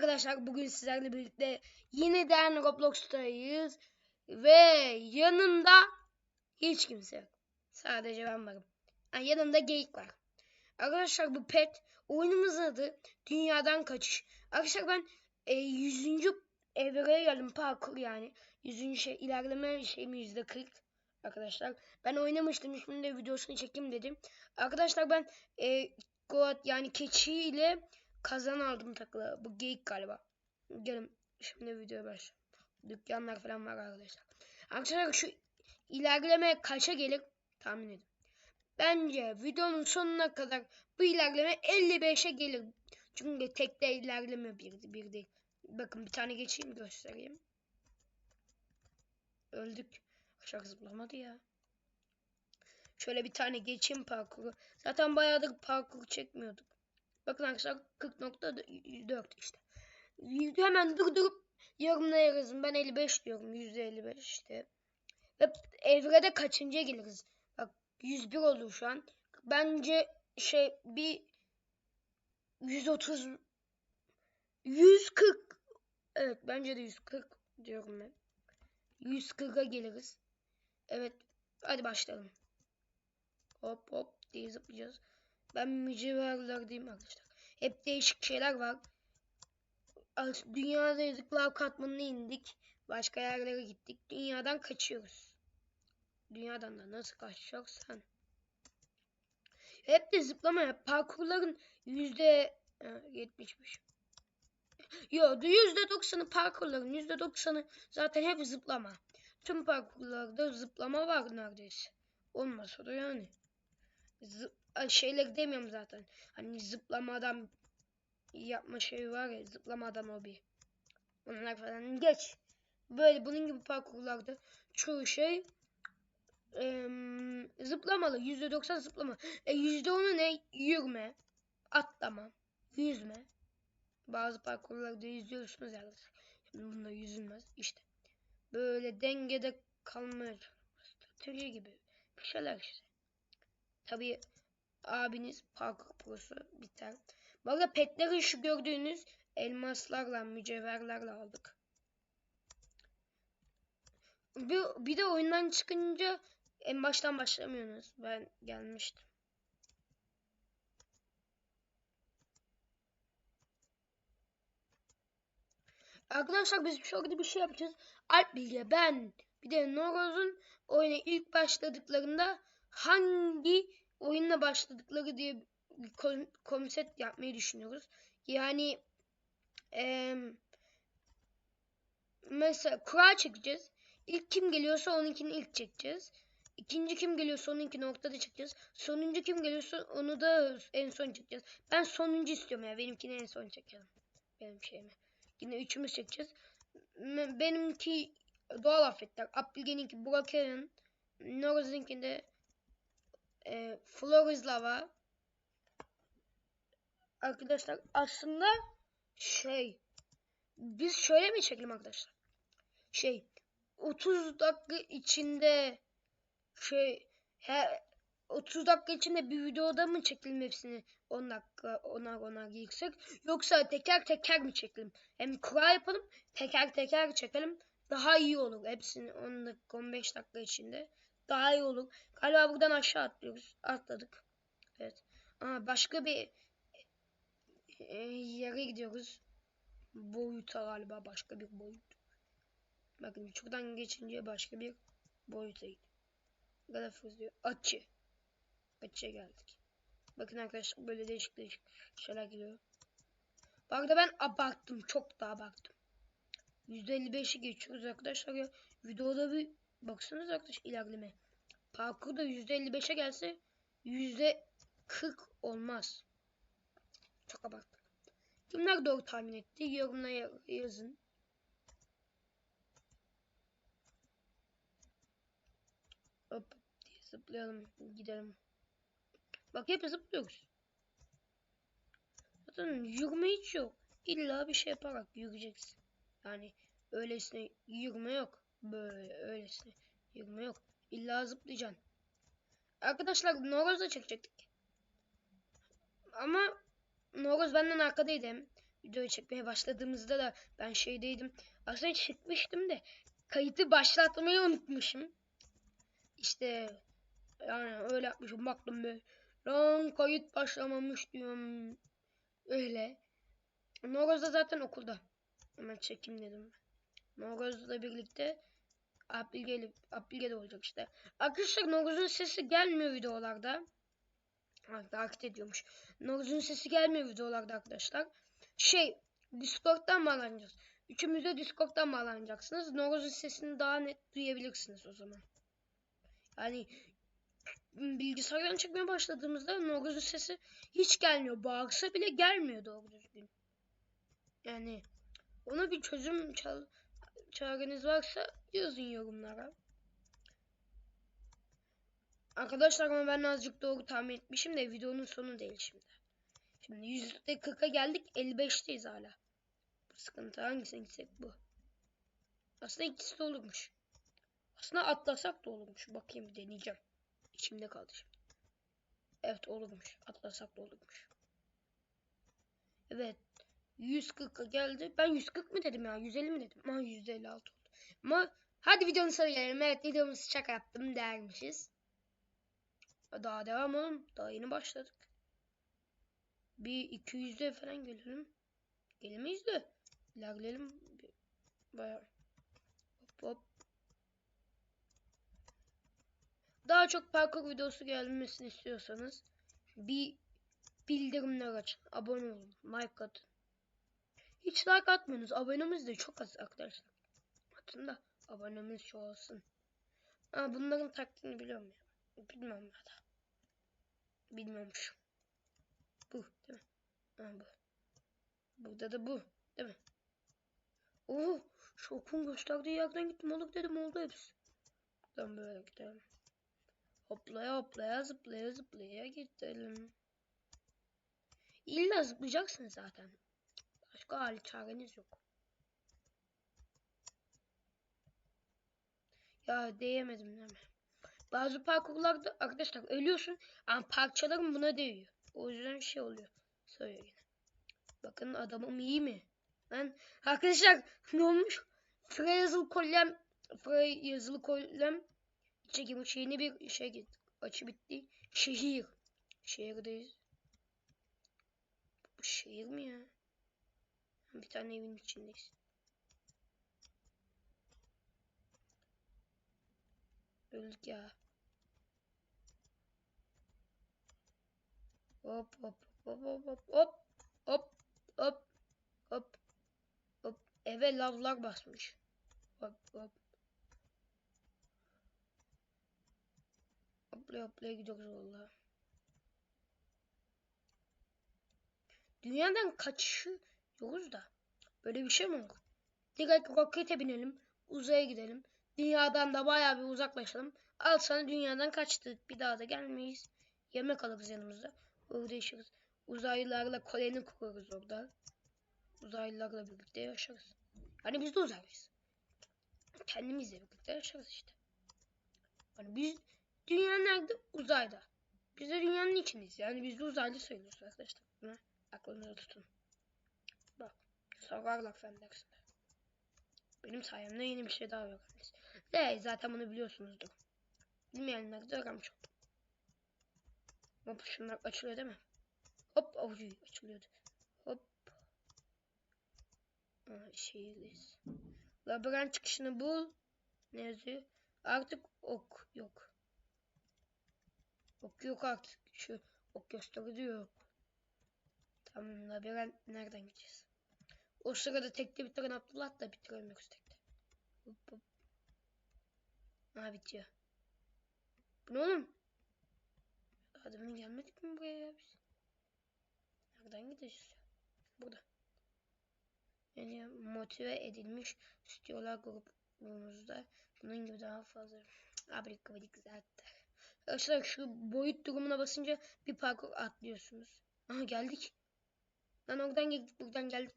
arkadaşlar bugün sizlerle birlikte yeniden Roblox'tayız ve yanımda hiç kimse yok. Sadece ben varım. Yani yanımda geyik var. Arkadaşlar bu pet oyunumuzun adı Dünyadan Kaçış. Arkadaşlar ben e, 100. evreye geldim parkur yani. 100. şey ilerleme şeyim %40 arkadaşlar. Ben oynamıştım şimdi de videosunu çekeyim dedim. Arkadaşlar ben e, Goat yani keçi ile kazan aldım takılı. Bu geyik galiba. Gelin şimdi videoya başlayalım. Dükkanlar falan var arkadaşlar. Arkadaşlar şu ilerleme kaça gelir tahmin edin. Bence videonun sonuna kadar bu ilerleme 55'e gelir. Çünkü tekte ilerleme bir, bir değil. Bakın bir tane geçeyim göstereyim. Öldük. Aşağı zıplamadı ya. Şöyle bir tane geçeyim parkuru. Zaten bayağıdır parkur çekmiyorduk. Bakın arkadaşlar 40.4 işte. Hemen durdurup yorumlara yazın. Ben 55 diyorum. %55 işte. Ve evrede kaçıncıya geliriz? Bak 101 oldu şu an. Bence şey bir 130 140 Evet bence de 140 diyorum ben. 140'a geliriz. Evet. Hadi başlayalım. Hop hop diye zıplayacağız. Ben mücevherler diyeyim arkadaşlar. Hep değişik şeyler var. Dünyada yazıklar katmanına indik. Başka yerlere gittik. Dünyadan kaçıyoruz. Dünyadan da nasıl kaçacaksan. Hep de zıplama yap. Parkurların yüzde yetmişmiş. Yo yüzde doksanı parkurların yüzde doksanı zaten hep zıplama. Tüm parkurlarda zıplama var neredeyse. Olmasa da yani. Zıp şeyler demiyorum zaten. Hani zıplamadan yapma şey var ya zıplamadan hobi. Onlar falan geç. Böyle bunun gibi parkurlarda çoğu şey e, zıplamalı. %90 zıplama. E %10'u ne? Yürüme. Atlama. Yüzme. Bazı parkurlarda yüzüyorsunuz yani. Şimdi bunda yüzülmez. İşte. Böyle dengede kalmaya Strateji gibi. Bir şeyler işte. Tabii abiniz parkur prosu biter. Bu arada petleri şu gördüğünüz elmaslarla, mücevherlerle aldık. Bir, bir de oyundan çıkınca en baştan başlamıyorsunuz. Ben gelmiştim. Arkadaşlar biz şöyle bir şey yapacağız. Alp Bilge, ben bir de Noroz'un oyuna ilk başladıklarında hangi oyunla başladıkları diye konsept yapmayı düşünüyoruz. Yani e, mesela kura çekeceğiz. İlk kim geliyorsa onunkini ilk çekeceğiz. İkinci kim geliyorsa onunkini ortada çekeceğiz. Sonuncu kim geliyorsa onu da en son çekeceğiz. Ben sonuncu istiyorum ya. Benimkini en son çekelim. Benim şeyimi. Yine üçümüz çekeceğiz. Benimki doğal afetler. Abdülgen'inki Burak'ın. Noroz'unki de e, Flores Lava. Arkadaşlar aslında şey biz şöyle mi çekelim arkadaşlar? Şey 30 dakika içinde şey he, 30 dakika içinde bir videoda mı çekelim hepsini 10 dakika onar onar girsek yoksa teker teker mi çekelim? Hem kura yapalım teker teker çekelim daha iyi olur hepsini 10 dakika 15 dakika içinde daha iyi olur. Galiba buradan aşağı atlıyoruz. Atladık. Evet. Aa, başka bir e, yere gidiyoruz. Boyuta galiba başka bir boyut. Bakın şuradan geçince başka bir boyuta gidiyor. Grafuz diyor. Açı. Açıya geldik. Bakın arkadaşlar böyle değişik değişik şeyler geliyor. Bu arada ben abarttım. Çok da abarttım. %55'i geçiyoruz arkadaşlar ya. Videoda bir baksanız arkadaş ilerleme. Parkurda %55'e gelse %40 olmaz. Çok abarttık. Kimler doğru tahmin etti? Yorumlara yazın. Hop zıplayalım. Gidelim. Bak hep zıplıyoruz. Zaten yürüme hiç yok. İlla bir şey yaparak yürüyeceksin. Yani öylesine yürüme yok. Böyle öylesine yürüme yok. İlla zıplayacaksın. Arkadaşlar Noroz da çekecektik. Ama Noroz benden arkadaydı videoyu çekmeye başladığımızda da ben şeydeydim. Aslında çıkmıştım da kayıtı başlatmayı unutmuşum. İşte yani öyle yapmışım baktım be. Lan kayıt başlamamış diyorum. Öyle. Noroz da zaten okulda. Hemen çekeyim dedim. Noroz'la birlikte Abbilge, Abbilge de olacak işte. Arkadaşlar Noroz'un sesi gelmiyor videolarda. Ha, takip ediyormuş. Noroz'un sesi gelmiyor videolarda arkadaşlar. Şey Discord'dan bağlanacağız. Üçümüz de Discord'dan bağlanacaksınız. Noroz'un sesini daha net duyabilirsiniz o zaman. Yani bilgisayardan çekmeye başladığımızda Noroz'un sesi hiç gelmiyor. Bağırsa bile gelmiyor doğru düzgün. Yani ona bir çözüm çal çareniz varsa yazın yorumlara. Arkadaşlar ama ben azıcık doğru tahmin etmişim de videonun sonu değil şimdi. Şimdi %40'a geldik 55'teyiz hala. Bu sıkıntı hangisine gitsek bu. Aslında ikisi de olurmuş. Aslında atlasak da olurmuş. Bakayım bir deneyeceğim. İçimde kaldı şimdi. Evet olurmuş. Atlasak da olurmuş. Evet. 140'a geldi. Ben 140 mı dedim ya? 150 mi dedim? Ha 156 oldu. Ama hadi videonun sonuna gelelim. Evet videomuzu şaka yaptım dermişiz. Daha devam oğlum. Daha yeni başladık. Bir 200'de falan gelelim. Gelemeyiz de. İlerleyelim. Baya. Hop hop. Daha çok parkur videosu gelmesini istiyorsanız bir bildirimler açın. Abone olun. Like atın. Hiç like atmıyorsunuz. Abonemiz de çok az arkadaşlar. Atın da abonemiz çoğalsın. Ha, bunların taktiğini biliyorum ya. Bilmem ya da. Bilmiyormuş. Bu değil mi? Ha, bu. Burada da bu değil mi? Oo, şu okun gösterdiği yerden gittim. Olur dedim oldu hepsi. Buradan böyle gidelim. Hoplaya hoplaya zıplaya zıplaya gidelim. İlla zıplayacaksın zaten. Başka hali çareniz yok. Ya değemedim değil mi? Bazı parkurlarda arkadaşlar ölüyorsun ama parçaların buna değiyor. O yüzden şey oluyor. Söylüyor yine. Bakın adamım iyi mi? Ben arkadaşlar ne olmuş? Frey yazılı kolyem Frey yazılı kolyem çekim şeyini bir şey git. Açı bitti. Şehir. Şehirdeyiz. Bu şehir mi ya? Bir tane evin içindeyiz. Öldük ya. Hop hop hop hop hop hop hop hop hop hop eve lavlar basmış. Hop hop. Hoplaya hoplaya gidiyoruz valla. Dünyadan kaçıyoruz da. Böyle bir şey mi olur? Direkt rokete binelim. Uzaya gidelim. Dünyadan da bayağı bir uzaklaşalım. Al sana dünyadan kaçtık. Bir daha da gelmeyiz. Yemek alırız yanımızda. Orada yaşarız. Uzaylılarla koloni kurarız orada. Uzaylılarla birlikte yaşarız. Yani biz de uzaylıyız. Kendimizle birlikte yaşarız işte. Yani biz dünya nerede? Uzayda. Biz de dünyanın içindeyiz. Yani biz de uzaylı sayılıyoruz arkadaşlar. Aklınıza tutun. Bak. Sorarlar fen dersinde. Benim sayemde yeni bir şey daha öğrendiniz. De zaten bunu biliyorsunuzdur. Bilmeyenler de öğrenmiş oldum. Hop şunlar açılıyor değil mi? Hop avucu açılıyordu. Hop. Aa, şeydeyiz. Labirent çıkışını bul. Ne yazıyor? Artık ok yok. Ok yok artık. Şu ok gösteriyor. Tamam labirent nereden gideceğiz? O sırada tekte bitiren Abdullah da bitiremiyoruz tekte. Hop hop. Ha bitiyor. Bu ne oğlum? Adamın gelmedik mi buraya ya biz? Nereden gideceğiz? Burada. Yani motive edilmiş stüdyolar grubumuzda bunun gibi daha fazla abrik abirik zaten. Arkadaşlar şu boyut durumuna basınca bir parkur atlıyorsunuz. Aha geldik. Lan oradan geldik buradan geldik.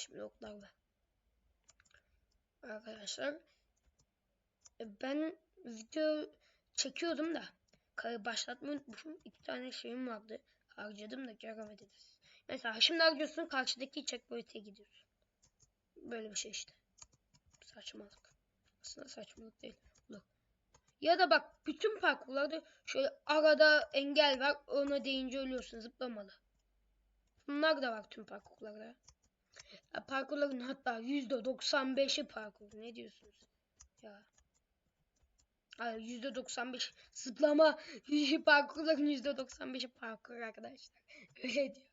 Şimdi oklarla. Arkadaşlar ben video çekiyordum da başlatmayı unutmuşum. İki tane şeyim vardı. Harcadım da göremediniz. Mesela şimdi gidiyorsun karşıdaki checkpoint'e gidiyorsun. Böyle bir şey işte. Saçmalık. Aslında saçmalık değil. Bak. Ya da bak bütün parkurlarda şöyle arada engel var. Ona deyince ölüyorsun zıplamalı. Bunlar da var tüm parkurlarda. Parkurların hatta %95'i parkur. Ne diyorsunuz? Ya. Hayır %95 zıplama parkurların %95'i parkur arkadaşlar. Öyle diyor.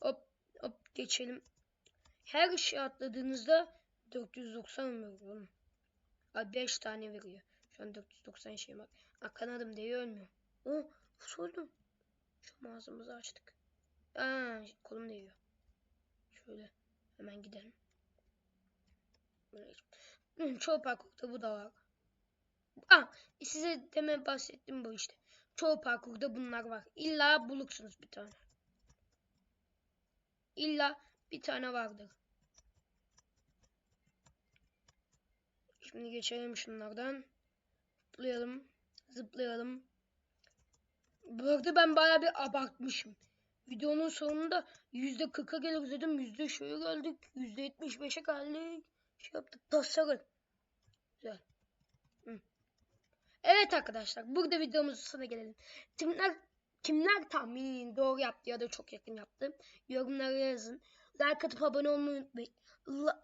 Hop hop geçelim. Her şey atladığınızda 490 veriyor oğlum. Ay 5 tane veriyor. Şu an 490 şey var. Ha, kanadım diye ölmüyor. Oh sordum. Şu ağzımızı açtık. Aa, kolum değiyor. Şöyle hemen gidelim. Böyle. Çoğu parkurda bu da var. Aa, size demin bahsettim bu işte. Çoğu parkurda bunlar var. İlla bulursunuz bir tane. İlla bir tane vardır. Şimdi geçelim şunlardan. Zıplayalım. Zıplayalım. Bu arada ben bayağı bir abartmışım. Videonun sonunda %40'a geliriz dedim. Yüzde şöyle geldik. Yüzde 75'e geldik. Şey yaptık. Tasarı. Güzel. Evet arkadaşlar. Burada videomuzun sonuna gelelim. Kimler, kimler tahmin doğru yaptı ya da çok yakın yaptı. Yorumlara yazın. Like atıp abone olmayı unutmayın.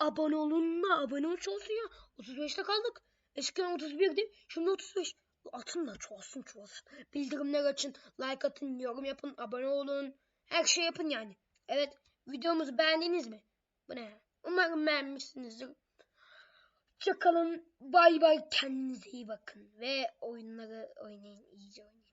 Abone olun da abone olmuş olsun ya. 35'te kaldık. Eskiden 31'di. Şimdi 35. Atın da çoğalsın çoğalsın. Bildirimler açın. Like atın. Yorum yapın. Abone olun. Her şey yapın yani. Evet. Videomuzu beğendiniz mi? Bu ne? Umarım beğenmişsinizdir. Çakalın. Bay bay. Kendinize iyi bakın. Ve oyunları oynayın. iyice oynayın.